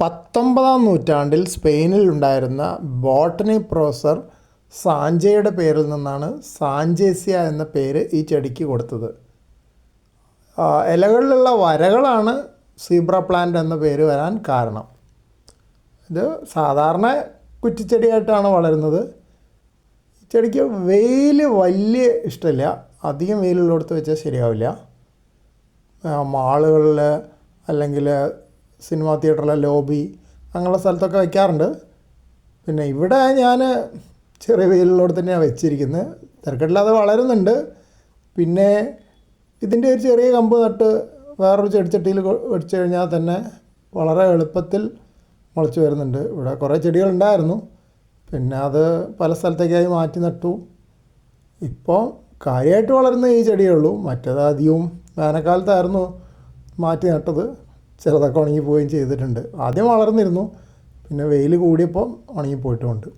പത്തൊമ്പതാം നൂറ്റാണ്ടിൽ സ്പെയിനിൽ ഉണ്ടായിരുന്ന ബോട്ടണി പ്രൊഫസർ സാഞ്ചയുടെ പേരിൽ നിന്നാണ് സാഞ്ചേസിയ എന്ന പേര് ഈ ചെടിക്ക് കൊടുത്തത്. ഇലകളിലുള്ള വരകളാണ് സീബ്ര പ്ലാന്റ് എന്ന പേര് വരാൻ കാരണം. ഇത് സാധാരണ കുറ്റിച്ചെടിയായിട്ടാണ് വളരുന്നത്. ചെടിക്ക് വെയിൽ വലിയ ഇഷ്ടമില്ല. അധികം വെയിലുള്ളിടത്ത് വെച്ചാൽ ശരിയാവില്ല. മാളുകളിൽ അല്ലെങ്കിൽ സിനിമാ തിയേറ്ററിലെ ലോബി അങ്ങനെയുള്ള സ്ഥലത്തൊക്കെ വയ്ക്കാറുണ്ട്. പിന്നെ ഇവിടെ ഞാൻ ചെറിയ വെയിലുള്ളവിടെ തന്നെയാണ് വെച്ചിരിക്കുന്നത് തിരക്കില്ലാതെ വളരുന്നുണ്ട്. പിന്നെ ഇതിന്റെ ഒരു ചെറിയ കമ്പ് നട്ട് വേറൊരു ചെടിച്ചട്ടിയിൽ കൊ- കഴിഞ്ഞാൽ തന്നെ വളരെ എളുപ്പത്തിൽ മുളച്ച് വരുന്നുണ്ട്. ഇവിടെ കുറേ ചെടികളുണ്ടായിരുന്നു. പിന്നെ അത് പല സ്ഥലത്തേക്കായി മാറ്റി നട്ടു. ഇപ്പോൾ കാര്യമായിട്ട് വളരുന്ന ഈ ചെടിയേ ഉള്ളൂ. മറ്റേത് അധികവും വേനൽക്കാലത്തായിരുന്നു മാറ്റി നട്ടത്. ചിലതൊക്കെ ഉണങ്ങിപ്പോവുകയും ചെയ്തിട്ടുണ്ട്. ആദ്യം വളർന്നിരുന്നു. പിന്നെ വെയിൽ കൂടിയപ്പോൾ ഉണങ്ങിപ്പോയിട്ടുമുണ്ട്